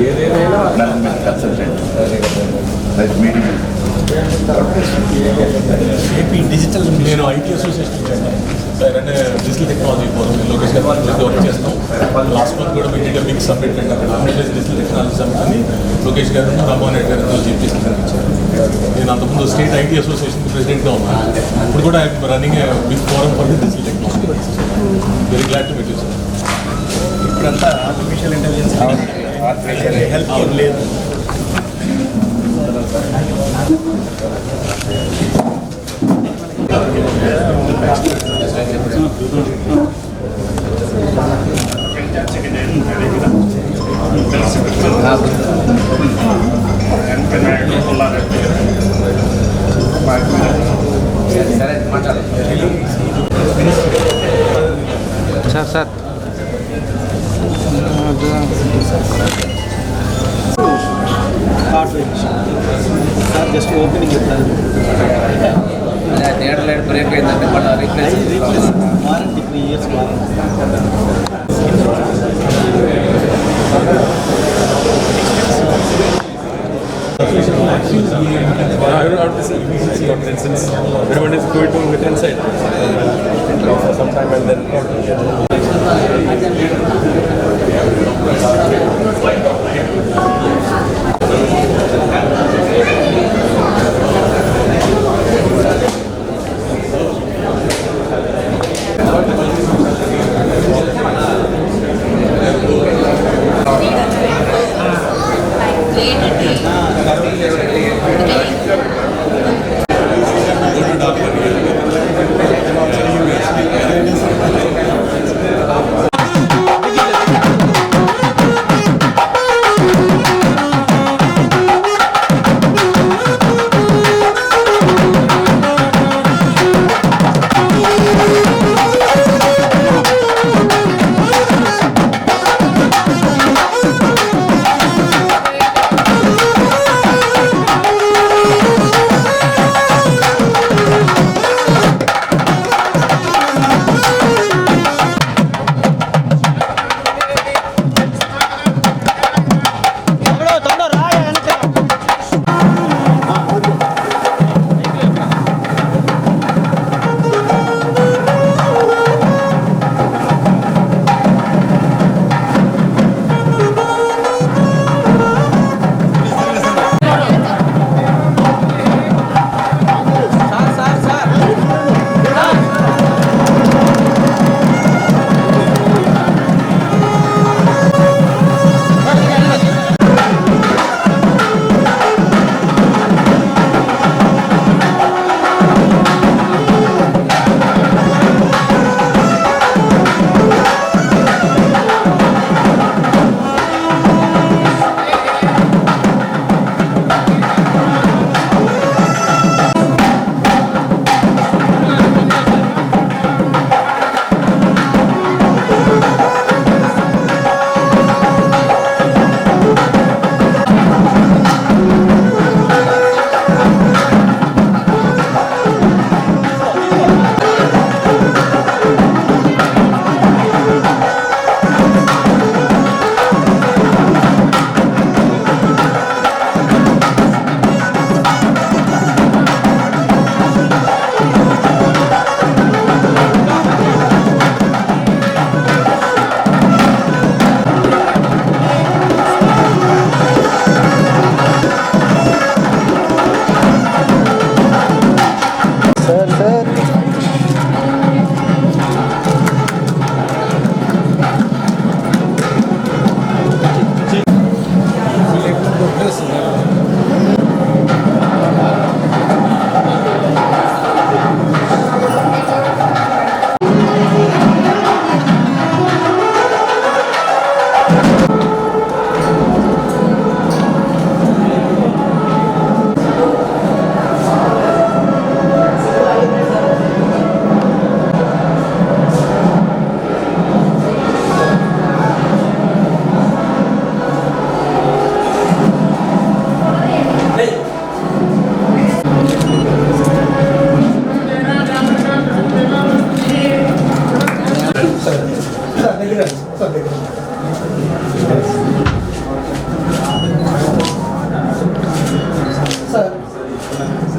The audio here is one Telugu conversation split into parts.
ఏదైనా కన్సల్టెంట్ మీటింగ్ ఏపీ డిజిటల్ నేను ఐటీ అసోసియేషన్ సార్ అంటే digital technology forum Lokesh garu వాళ్ళతో వర్క్ చేస్తాం లాస్ట్ మంత్ కూడా మీ ఇండియా బిగ్ సబ్మిట్ అండి అక్కడ ఆంధ్రప్రదేశ్ డిజిటల్ టెక్నాలజీ సబ్మిట్ అని లోకేష్ గారు రామ్మోహన్ రెడ్డి గారు చీఫ్ గెస్ట్ ఇచ్చారు. నేను అంతకుముందు స్టేట్ ఐటీ అసోసియేషన్ ప్రెసిడెంట్గా ఉన్నాను. ఇప్పుడు కూడా I'm running big forum for digital technology very glad to meet you sir ఇప్పుడంతా ఆర్టిఫిషియల్ ఇంటెలిజెన్స్ హెల్ప్ లేదు. Sir sir sir just opening చెప్తారు థియేటర్ బ్రేక్ అయిందంటే మళ్ళీ replace replace warranty three years warranty I don't have to see efficiency of instance. Everyone is going to within inside for some time and then. Sir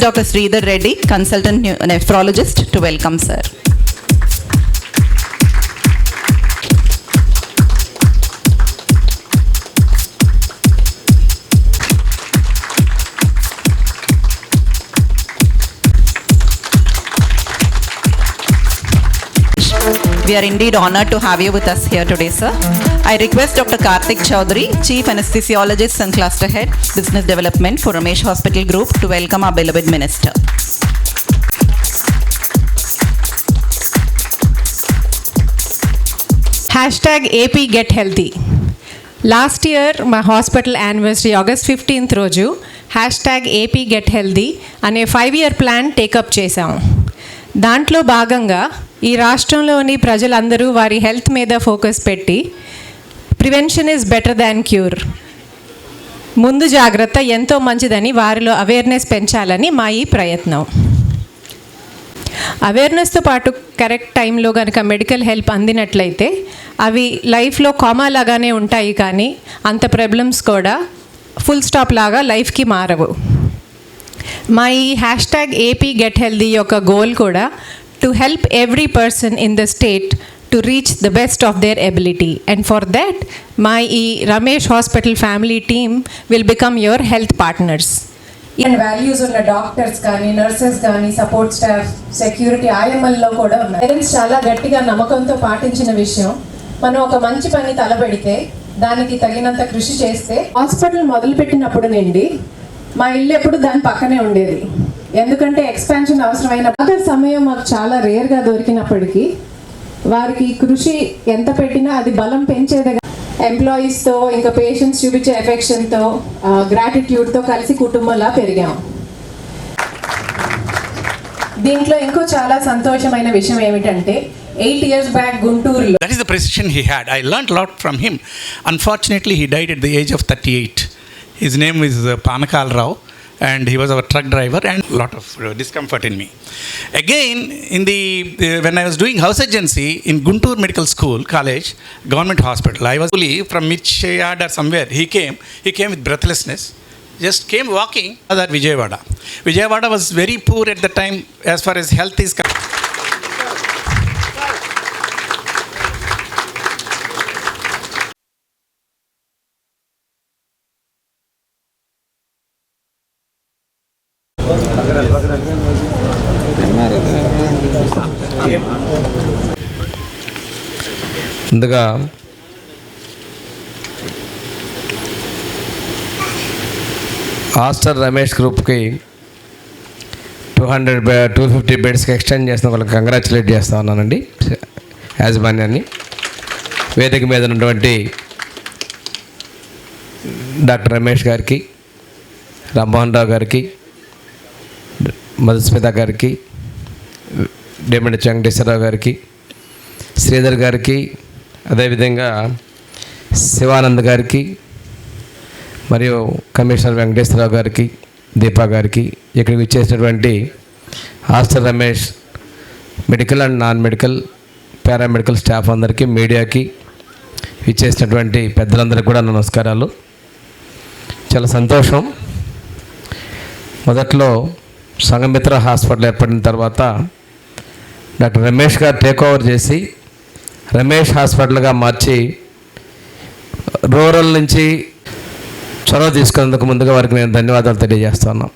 Dr. Sridhar Reddy, consultant nephrologist, to welcome sir. We are indeed honored to have you with us here today, sir. I request Dr. Karthik Chaudhary, Chief Anesthesiologist and Cluster Head, Business Development for Ramesh Hospital Group, to welcome our beloved minister. Hash ap AP get healthy last year మా హాస్పిటల్ యానివర్సరీ ఆగస్ట్ ఫిఫ్టీన్త్ రోజు hash tag AP get healthy అనే five year plan take up చేశాం దాంట్లో భాగంగా ఈ రాష్ట్రంలోని ప్రజలందరూ వారి హెల్త్ మీద ఫోకస్ పెట్టి prevention is better than cure. ముందు జాగ్రత్త ఎంతో మంచిదని వారిలో అవేర్నెస్ పెంచాలని మా ఈ ప్రయత్నం. అవేర్నెస్తో పాటు కరెక్ట్ టైంలో కనుక మెడికల్ హెల్ప్ అందినట్లయితే అవి లైఫ్లో కామా లాగానే ఉంటాయి కానీ అంత ప్రాబ్లమ్స్ కూడా ఫుల్ స్టాప్ లాగా లైఫ్కి మారవు. My hash tag AP get healthy యొక్క గోల్ కూడా to help every person in the state to reach the best of their ability and for that my ఈ Ramesh hospital family team will become your health partners and values ఉన్న డాక్టర్స్ కానీ నర్సెస్ కానీ సపోర్ట్ స్టాఫ్ సెక్యూరిటీ ఐఎంఎల్లో కూడా ఉన్నాయి. పేరెంట్స్ చాలా గట్టిగా నమ్మకంతో పాటించిన విషయం మనం ఒక మంచి పని తలపెడితే దానికి తగినంత కృషి చేస్తే హాస్పిటల్ మొదలుపెట్టినప్పుడు నుండి మా ఇల్లు ఎప్పుడు దాని పక్కనే ఉండేది. ఎందుకంటే ఎక్స్పాన్షన్ అవసరమైన అదే సమయం మాకు చాలా రేర్గా దొరికినప్పటికీ వారికి కృషి ఎంత పెట్టినా అది బలం పెంచేదే ఎంప్లాయీస్తో ఇంకా పేషెంట్స్ చూపించే ఎఫెక్షన్తో గ్రాటిట్యూడ్తో కలిసి కుటుంబంలా పెరిగాం. దీంట్లో ఇంకో చాలా సంతోషమైన విషయం ఏమిటంటే ఎయిట్ ఇయర్స్ బ్యాక్ గుంటూరులో that is the precision he had I learn lot from him unfortunately he died at at the age of 38. His name is uh, Panakal Rao, and he was our truck driver, and a lot of uh, discomfort in me. Again, in the uh, when I was doing house agency in Guntur Medical School College, government hospital, I was from Michayad or somewhere. He came. He came with breathlessness. Just came walking. That Vijayawada. Vijayawada was very poor at the time as far as health is concerned. ముందుగా ఆస్టర్ రమేష్ గ్రూప్కి టూ హండ్రెడ్ టూ ఫిఫ్టీ బెడ్స్కి ఎక్స్టెండ్ చేసిన వాళ్ళకి కంగ్రాచులేట్ చేస్తా ఉన్నానండి. యాజమాన్యాన్ని వేదిక మీద ఉన్నటువంటి డాక్టర్ రమేష్ గారికి రామ్మోహన్ రావు గారికి మధుస్మిత గారికి డేమండి వెంకటేశ్వరరావు గారికి శ్రీధర్ గారికి అదేవిధంగా శివానంద్ గారికి మరియు కమిషనర్ వెంకటేశ్వరరావు గారికి దీపా గారికి ఇక్కడికి వచ్చేసినటువంటి Aster Ramesh medical and non medical paramedical staff అందరికీ మీడియాకి ఇచ్చేసినటువంటి పెద్దలందరికీ కూడా నమస్కారాలు. చాలా సంతోషం. మొదట్లో సంఘమిత్ర హాస్పిటల్ ఏర్పడిన తర్వాత డాక్టర్ రమేష్ గారు టేక్ ఓవర్ చేసి రమేష్ హాస్పిటల్గా మార్చి రూరల్ నుంచి చొరవ తీసుకున్నందుకు ముందుగా వారికి నేను ధన్యవాదాలు తెలియజేస్తున్నాం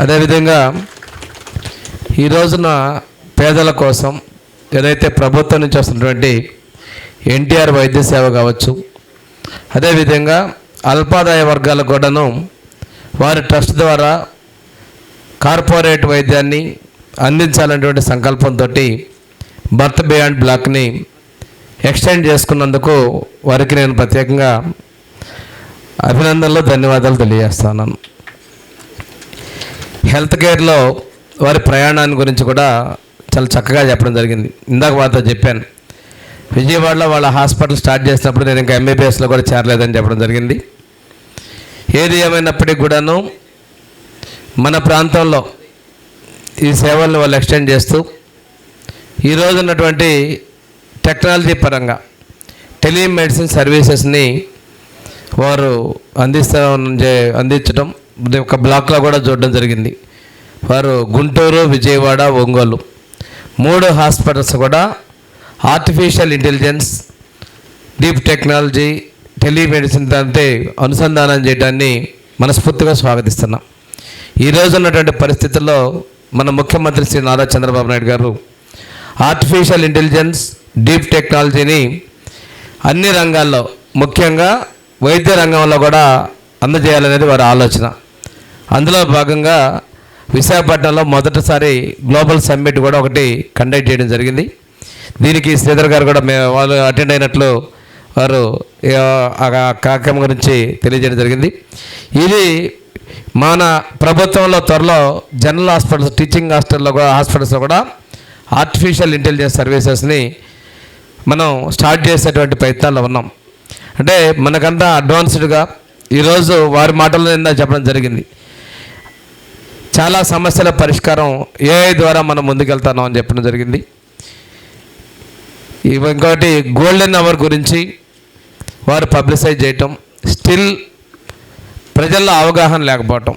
అదేవిధంగా ఈ రోజున పేదల కోసం ఏదైతే ప్రభుత్వం నుంచి వస్తున్నటువంటి ఎన్టీఆర్ వైద్య సేవ కావచ్చు అదేవిధంగా అల్పాదాయ వర్గాలకు కూడాను వారి ట్రస్ట్ ద్వారా కార్పొరేట్ వైద్యాన్ని అందించాలనేటువంటి సంకల్పంతో బర్త్ బియాండ్ బ్లాక్ని ఎక్స్టెండ్ చేసుకున్నందుకు వారికి నేను ప్రత్యేకంగా అభినందనలు ధన్యవాదాలు తెలియజేస్తున్నాను హెల్త్ కేర్లో వారి ప్రయాణాన్ని గురించి కూడా చాలా చక్కగా చెప్పడం జరిగింది. ఇందాక వారితో చెప్పాను. విజయవాడలో వాళ్ళ హాస్పిటల్ స్టార్ట్ చేసినప్పుడు నేను ఇంకా ఎంబీబీఎస్లో కూడా చేరలేదని చెప్పడం జరిగింది. ఏది ఏమైనప్పటికీ కూడాను మన ప్రాంతంలో ఈ సేవలను వాళ్ళు ఎక్స్టెండ్ చేస్తూ ఈరోజు ఉన్నటువంటి టెక్నాలజీ పరంగా టెలిమెడిసిన్ సర్వీసెస్ని వారు అందిస్తూ అందించడం ఇది ఒక బ్లాక్లో కూడా చూడడం జరిగింది. వారు గుంటూరు విజయవాడ ఒంగోలు మూడు హాస్పిటల్స్ కూడా artificial intelligence deep technology telemedicine అంటే అనుసంధానం చేయడాన్ని మనస్ఫూర్తిగా స్వాగతిస్తున్నాం. ఈరోజు ఉన్నటువంటి పరిస్థితుల్లో మన ముఖ్యమంత్రి శ్రీ నారా చంద్రబాబు నాయుడు గారు ఆర్టిఫిషియల్ ఇంటెలిజెన్స్ డీప్ టెక్నాలజీని అన్ని రంగాల్లో ముఖ్యంగా వైద్య రంగంలో కూడా అందజేయాలనేది వారి ఆలోచన. అందులో భాగంగా విశాఖపట్నంలో మొదటిసారి గ్లోబల్ సమ్మిట్ కూడా ఒకటి కండక్ట్ చేయడం జరిగింది. దీనికి శ్రీధర్ గారు కూడా మే వాళ్ళు అటెండ్ అయినట్లు వారు ఆ, ఆ కార్యక్రమం గురించి తెలియజేయడం జరిగింది. ఇది మన ప్రభుత్వంలో త్వరలో జనరల్ హాస్పిటల్స్ టీచింగ్ హాస్టల్లో కూడా హాస్పిటల్స్లో కూడా ఆర్టిఫిషియల్ ఇంటెలిజెన్స్ సర్వీసెస్ని మనం స్టార్ట్ చేసేటువంటి ప్రయత్నాల్లో ఉన్నాం. అంటే మనకంతా అడ్వాన్స్డ్గా ఈరోజు వారి మాటల్లో నిన్న చెప్పడం జరిగింది. చాలా సమస్యల పరిష్కారం ఏఐ ద్వారా మనం ముందుకెళ్తాను అని చెప్పడం జరిగింది. ఇంకొకటి ఇంకోటి గోల్డెన్ అవర్ గురించి వారు పబ్లిసైజ్ చేయటం. స్టిల్ ప్రజల్లో అవగాహన లేకపోవటం.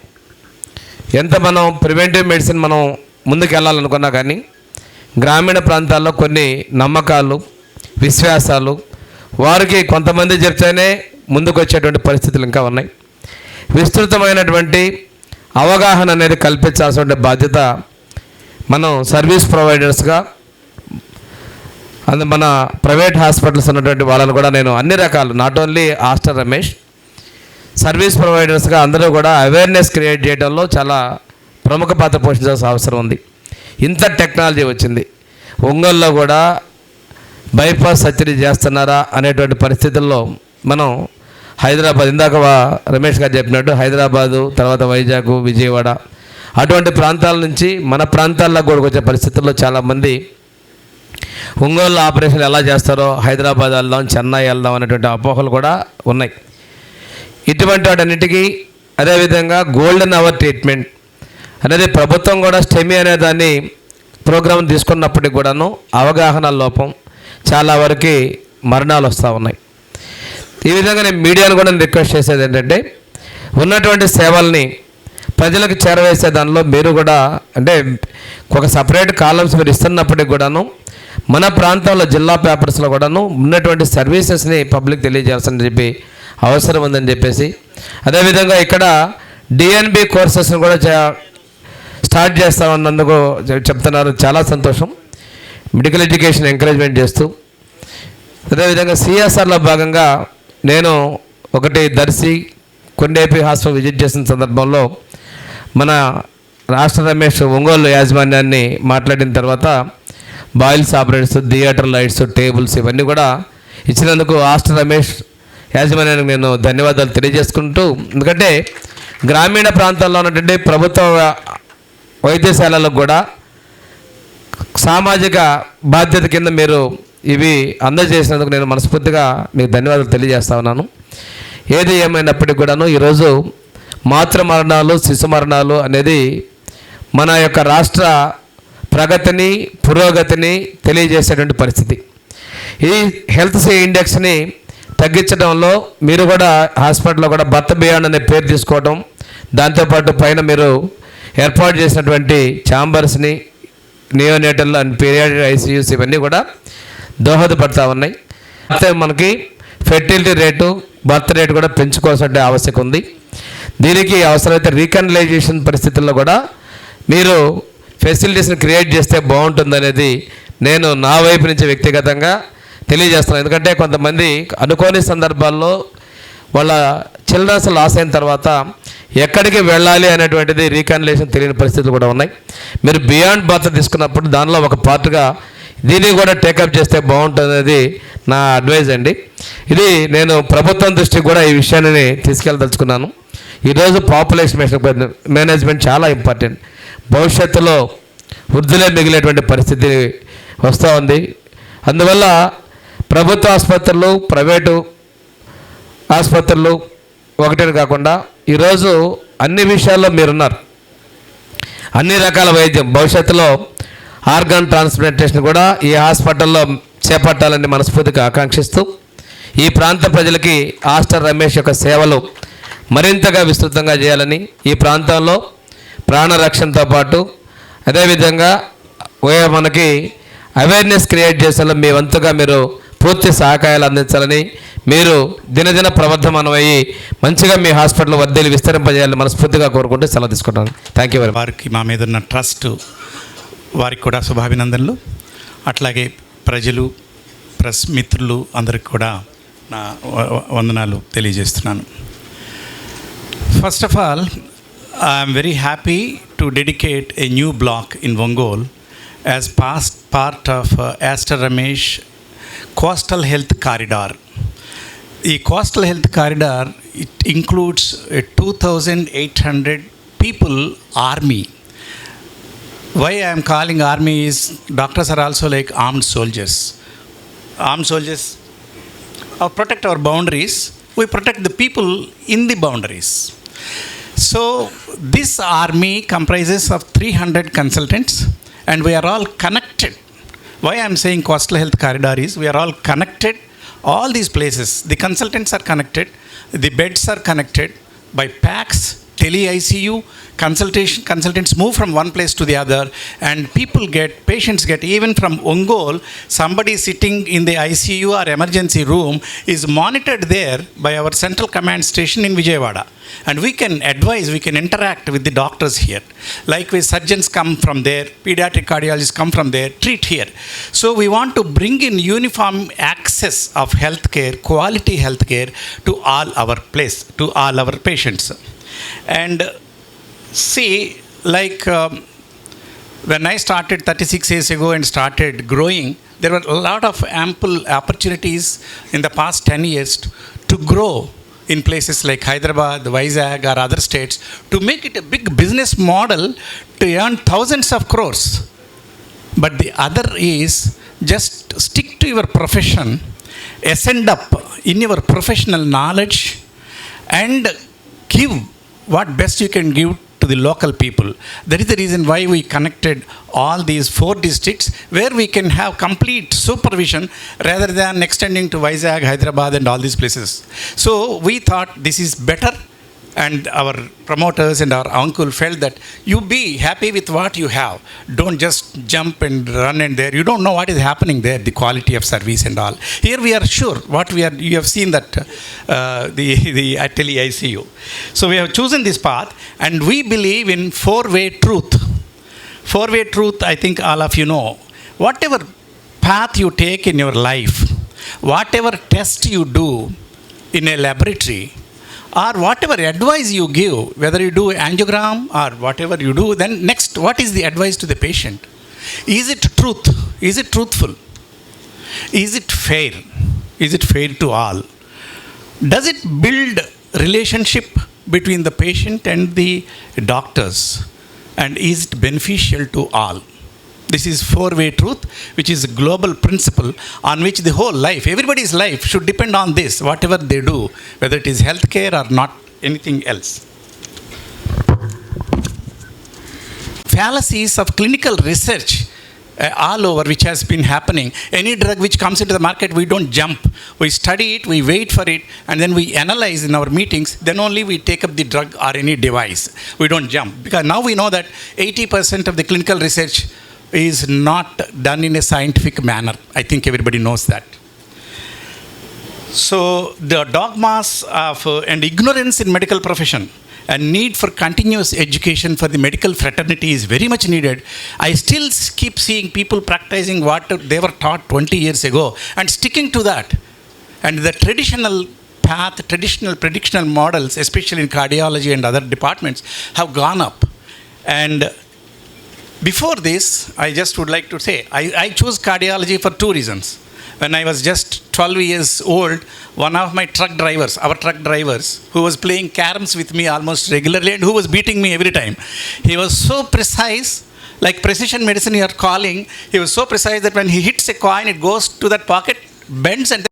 ఎంత మనం ప్రివెంటివ్ మెడిసిన్ మనం ముందుకు వెళ్ళాలనుకున్నా కానీ గ్రామీణ ప్రాంతాల్లో కొన్ని నమ్మకాలు విశ్వాసాలు వారికి కొంతమంది చెప్తేనే ముందుకు వచ్చేటువంటి పరిస్థితులు ఇంకా ఉన్నాయి. విస్తృతమైనటువంటి అవగాహన అనేది కల్పించాల్సిన బాధ్యత మనం సర్వీస్ ప్రొవైడర్స్గా అందు మన ప్రైవేట్ హాస్పిటల్స్ ఉన్నటువంటి వాళ్ళని కూడా నేను అన్ని రకాలు not only Aster Ramesh service ప్రొవైడర్స్గా అందరూ కూడా అవేర్నెస్ క్రియేట్ చేయడంలో చాలా ప్రముఖ పాత్ర పోషించాల్సిన అవసరం ఉంది. ఇంత టెక్నాలజీ వచ్చింది. ఒంగోలులో కూడా బైపాస్ సర్జరీ చేస్తున్నారా అనేటువంటి పరిస్థితుల్లో మనం హైదరాబాద్ ఇందాక రమేష్ గారు చెప్పినట్టు హైదరాబాదు తర్వాత వైజాగ్ విజయవాడ అటువంటి ప్రాంతాల నుంచి మన ప్రాంతాల్లో కూడా వచ్చే పరిస్థితుల్లో చాలామంది ఒంగోలు ఆపరేషన్ ఎలా చేస్తారో హైదరాబాద్ వెళ్దాం చెన్నై వెళ్దాం అనేటువంటి అపోహలు కూడా ఉన్నాయి. ఇటువంటి వాటన్నిటికీ అదేవిధంగా గోల్డెన్ అవర్ ట్రీట్మెంట్ అనేది ప్రభుత్వం కూడా స్టెమీ అనే దాన్ని ప్రోగ్రాం తీసుకున్నప్పటికి కూడాను అవగాహన లోపం చాలా వరకు మరణాలు వస్తూ ఉన్నాయి. ఈ విధంగా నేను మీడియాను కూడా నేను రిక్వెస్ట్ చేసేది ఏంటంటే ఉన్నటువంటి సేవల్ని ప్రజలకు చేరవేసే దానిలో మీరు కూడా అంటే ఒక సపరేట్ కాలమ్స్ మీరు ఇస్తున్నప్పటికి కూడాను మన ప్రాంతంలో జిల్లా పేపర్స్లో కూడాను ఉన్నటువంటి సర్వీసెస్ని పబ్లిక్ తెలియజేయాల్సిందని చెప్పి అవసరం ఉందని చెప్పేసి అదేవిధంగా ఇక్కడ డిఎన్బి కోర్సెస్ని కూడా స్టార్ట్ చేస్తామన్నందుకు చెప్తున్నారు. చాలా సంతోషం. మెడికల్ ఎడ్యుకేషన్ ఎంకరేజ్మెంట్ చేస్తూ. అదేవిధంగా సిఎస్ఆర్లో భాగంగా నేను ఒకటి దర్శి కొండేపి హాస్పిటల్ విజిట్ చేసిన సందర్భంలో మన రాష్ట్ర రమేష్ ఒంగోలు యాజమాన్యాన్ని మాట్లాడిన తర్వాత బాయిల్స్ ఆపరేటర్స్ థియేటర్ లైట్స్ టేబుల్స్ ఇవన్నీ కూడా ఇచ్చినందుకు రాష్ట్ర రమేష్ యాజమాన్యానికి నేను ధన్యవాదాలు తెలియజేసుకుంటూ. ఎందుకంటే గ్రామీణ ప్రాంతాల్లో ఉన్నటువంటి ప్రభుత్వ వైద్యశాలలకు కూడా సామాజిక బాధ్యత కింద మీరు ఇవి అందజేసినందుకు నేను మనస్ఫూర్తిగా మీకు ధన్యవాదాలు తెలియజేస్తా ఉన్నాను. ఏది ఏమైనప్పటికీ కూడాను ఈరోజు మాతృ మరణాలు శిశు మరణాలు అనేది మన యొక్క రాష్ట్ర ప్రగతిని పురోగతిని తెలియజేసేటువంటి పరిస్థితి. ఈ హెల్త్ సే ఇండెక్స్ని తగ్గించడంలో మీరు కూడా హాస్పిటల్లో కూడా భర్త బియాండ్ అనే పేరు తీసుకోవడం దాంతోపాటు పైన మీరు ఏర్పాటు చేసినటువంటి ఛాంబర్స్ని నియోనేటల్ అండ్ పీరియడ్ ఐసీయూస్ ఇవన్నీ కూడా దోహదపడతా ఉన్నాయి. అయితే మనకి ఫెర్టిలిటీ రేటు బర్త్ రేటు కూడా పెంచుకోవాల్సిన ఆవశ్యకం ఉంది. దీనికి అవసరమైతే రీకనలైజేషన్ పరిస్థితుల్లో కూడా మీరు ఫెసిలిటీస్ని క్రియేట్ చేస్తే బాగుంటుంది అనేది నేను నా వైపు నుంచి వ్యక్తిగతంగా తెలియజేస్తున్నాను. ఎందుకంటే కొంతమంది అనుకోని సందర్భాల్లో వాళ్ళ చిల్డ్రన్స్ లాస్ అయిన తర్వాత ఎక్కడికి వెళ్ళాలి అనేటువంటిది రీకాన్లేషన్ తెలియని పరిస్థితులు కూడా ఉన్నాయి. మీరు బియాండ్ బాత్ తీసుకున్నప్పుడు దానిలో ఒక పార్ట్గా దీన్ని కూడా టేకప్ చేస్తే బాగుంటుంది అనేది నా అడ్వైజ్ అండి. ఇది నేను ప్రభుత్వం దృష్టికి కూడా ఈ విషయాన్ని తీసుకెళ్ళదలుచుకున్నాను. ఈరోజు పాపులేషన్ మేనేజ్మెంట్ చాలా ఇంపార్టెంట్. భవిష్యత్తులో వృద్ధులే మిగిలేటువంటి పరిస్థితి వస్తూ ఉంది. అందువల్ల ప్రభుత్వ ఆసుపత్రులు ప్రైవేటు ఆసుపత్రులు ఒకటే కాకుండా ఈరోజు అన్ని విషయాల్లో మీరున్నారు. అన్ని రకాల వైద్యం. భవిష్యత్తులో ఆర్గాన్ ట్రాన్స్ప్లాంటేషన్ కూడా ఈ హాస్పిటల్లో చేపట్టాలని మనస్ఫూర్తిగా ఆకాంక్షిస్తూ ఈ ప్రాంత ప్రజలకి ఆస్టర్ రమేష్ యొక్క సేవలు మరింతగా విస్తృతంగా చేయాలని ఈ ప్రాంతంలో ప్రాణరక్షణతో పాటు అదేవిధంగా మనకి అవేర్నెస్ క్రియేట్ చేసేలా మీ వంతుగా మీరు పూర్తి సహకారాలు అందించాలని మీరు దినదిన ప్రవర్ధమానమయ్యి మంచిగా మీ హాస్పిటల్ వద్దీలు విస్తరింపజేయాలని మనస్ఫూర్తిగా కోరుకుంటూ సెలవు తీసుకుంటాను థ్యాంక్ యూ వారికి మా మీద ఉన్న ట్రస్ట్ వారికి కూడా శుభాభినందనలు. అట్లాగే ప్రజలు ప్రెస్ మిత్రులు అందరికి కూడా నా వందనాలు తెలియజేస్తున్నాను. First of all I'm very happy to dedicate a new block in Ongole as past part of Aster Ramesh coastal health corridor. The coastal health corridor includes 2,800 people army. Why I am calling army is doctors are also like armed soldiers. Armed soldiers uh, protect our boundaries. We protect the people in the boundaries. So this army comprises of 300 consultants, and we are all connected why I am saying coastal health corridor is we are all connected. All these places, the consultants are connected, the beds are connected by packs, tele ICU, consultation consultants move from one place to the other, and people get patients get even from Ongol, somebody sitting in the ICU or emergency room is monitored there by our central command station in Vijayawada. And we can advise, we can interact with the doctors here. Likewise, surgeons come from there, pediatric cardiologists come from there, treat here. So we want to bring in uniform access of healthcare, quality healthcare to all our place, to all our patients. And see, like um, when I started 36 years ago and started growing, there were a lot of ample opportunities in the past 10 years to, grow in places like Hyderabad, Vizag, or other states to make it a big business model to earn thousands of crores. But the other is just stick to your profession, ascend up in your professional knowledge, and give what best you can give to the local people. That is the reason why we connected all these four districts where we can have complete supervision rather than extending to Vizag, Hyderabad, and all these places. So we thought this is better and our promoters and our uncle felt that you be happy with what you have. Don't just jump and run in there. You don't know what is happening there the quality of service and all. Here we are sure what we are you have seen that uh, the the icu so we have chosen this path and we believe in four way truth. Four way truth i think all of you know. Whatever path you take in your life whatever test you do in a laboratory or whatever advice you give, whether you do angiogram or whatever you do, then next, what is the advice to the patient? Is it truth? Is it truthful? Is it fair? Is it fair to all? Does it build relationship between the patient and the doctors? And is it beneficial to all? This is four way truth, which is a global principle on which the whole life, everybody's life, should depend on this, whatever they do, whether it is healthcare or not anything else. Fallacies of clinical research uh, all over which has been happening. Any drug which comes into the market, we don't jump. We study it, we wait for it, and then we analyze in our meetings. Then only we take up the drug or any device. We don't jump. Because now we know that 80% of the clinical research is not done in a scientific manner. I think everybody knows that. So the dogmas of uh, and ignorance in medical profession and need for continuous education for the medical fraternity is very much needed. I still keep seeing people practicing what they were taught 20 years ago and sticking to that. And the traditional path, traditional predictional models, especially in cardiology and other departments, have gone up. And before this, I just would like to say, I, I chose cardiology for two reasons. When I was just 12 years old, one of my truck drivers, our truck drivers, who was playing caroms with me almost regularly and who was beating me every time, he was so precise, like precision medicine you are calling, he was so precise that when he hits a coin, it goes to that pocket, bends and